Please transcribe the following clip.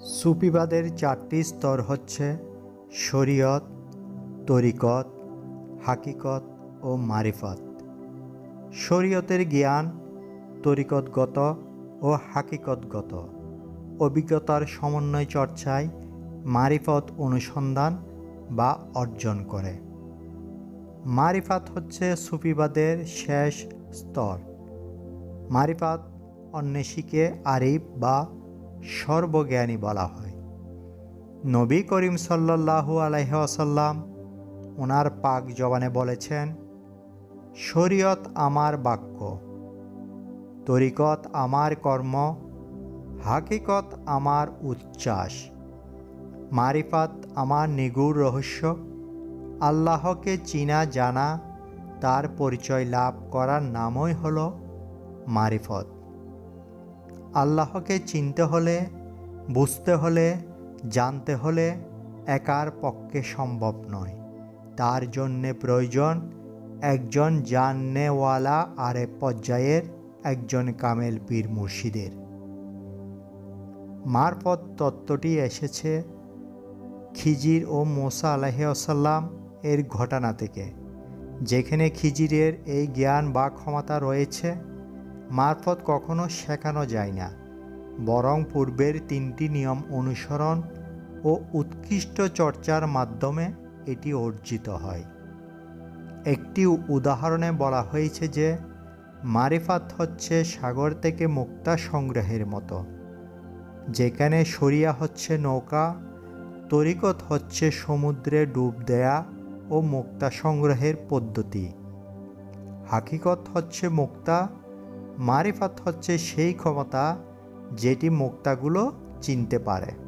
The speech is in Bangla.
সুফিবাদের চারটি স্তর হচ্ছে শরীয়ত, তরিকত, হাকিকত ও মারিফত। শরীয়তের জ্ঞান তরিকতগত ও হাকিকতগত। অভিজ্ঞতার সমন্বয় চর্চায় মারিফত অনুসন্ধান বা অর্জন করে। মারিফাত হচ্ছে সুফিবাদের শেষ স্তর। মারিফাত অন্বেষীকে আরিফ বা সর্বজ্ঞানী বলা হয়। নবী করিম সাল্লাল্লাহু আলহাসাল্লাম ওনার পাক জবানে বলেছেন, শরীয়ত আমার বাক্য, তরিকত আমার কর্ম, হাকিকত আমার উচ্ছ্বাস, মারিফাত আমার নিগুড় রহস্য, আল্লাহকে চিনা জানা, তার পরিচয় লাভ করার নামই হল মারিফত। আল্লাহকে চিনতে হলে, বুঝতে হলে, জানতে হলে একার পক্ষে সম্ভব নয়। তার জন্যে প্রয়োজন একজন জাননেওয়ালা আরে পর্যায়ের একজন কামেল পীর মুর্শিদের। মারফত তত্ত্বটি এসেছে খিজির ও মোসা আলাহিসাল্লাম এর ঘটনা থেকে, যেখানে খিজিরের এই জ্ঞান বা ক্ষমতা রয়েছে। মারফত কখনো শেখানো যায় না। বরং পূর্বের তিনটি নিয়ম অনুসরণ ও উৎকৃষ্ট চর্চার মাধ্যমে এটি অর্জিত হয়। একটি উদাহরণে বলা হয়েছে যে, মারিফাত হচ্ছে সাগর থেকে মুক্তা সংগ্রহের মতো। যেখানে সরিয়া হচ্ছে নৌকা, তরিকত হচ্ছে সমুদ্রে ডুব দেয়া ও মুক্তা সংগ্রহের পদ্ধতি। হাকিকত হচ্ছে মুক্তা মারিফাত হচ্ছে সেই ক্ষমতা যেটি মুক্তাগুলো চিনতে পারে।